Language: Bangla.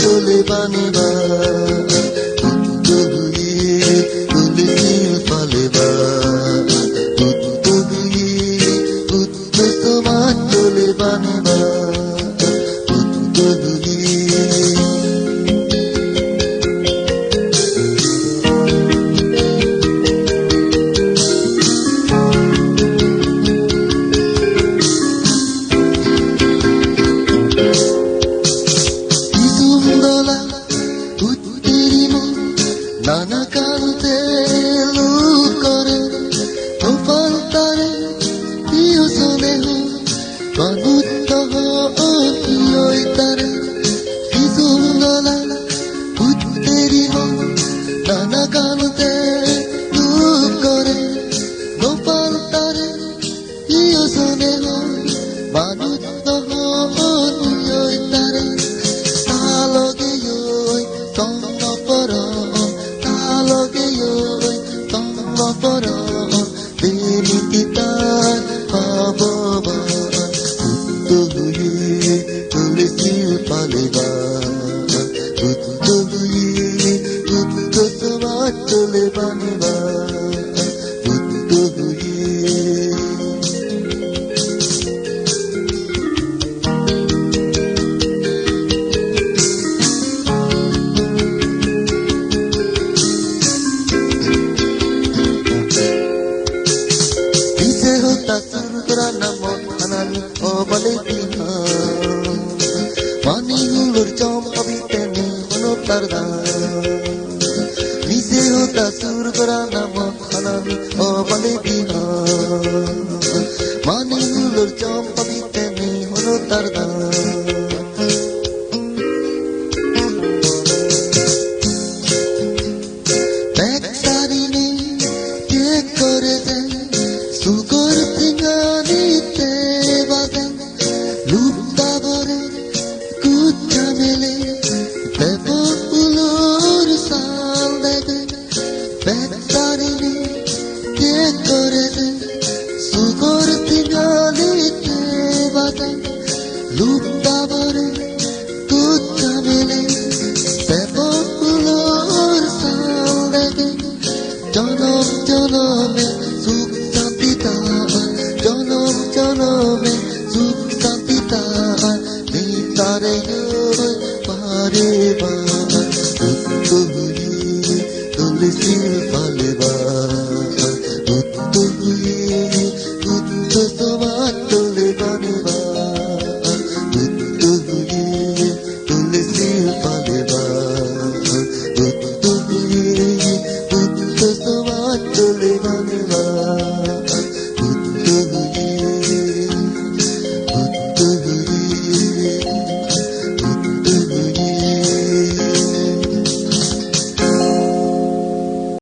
চলে বানবা তারা ইদুল দোলা ভূতেরি হন নানা কানতে ধূপ করে গোপাল তারে ইয়োজনে হন মানুষ Thank you. WWE, policier par les bas. Tout WWE, tout que se va, les bas, les bas. হানানি ও বলে পিহা পানি গুলোর চম কবি তেমনি কোনো তারদা নিজে হতা সুর করা নাম হানানি ও বলে পিহা পানি গুলোর চম কবি তেমনি হলো তারদা করে দেয় সুগর Singhani Luttavare tutta mele Se populor saldage Jonom jonome suk santitavan Jonom jonome suk santitavan Nitare yoy pare bavan Uttu huyi tulisi pale bavan Uttu huyi baby, baby.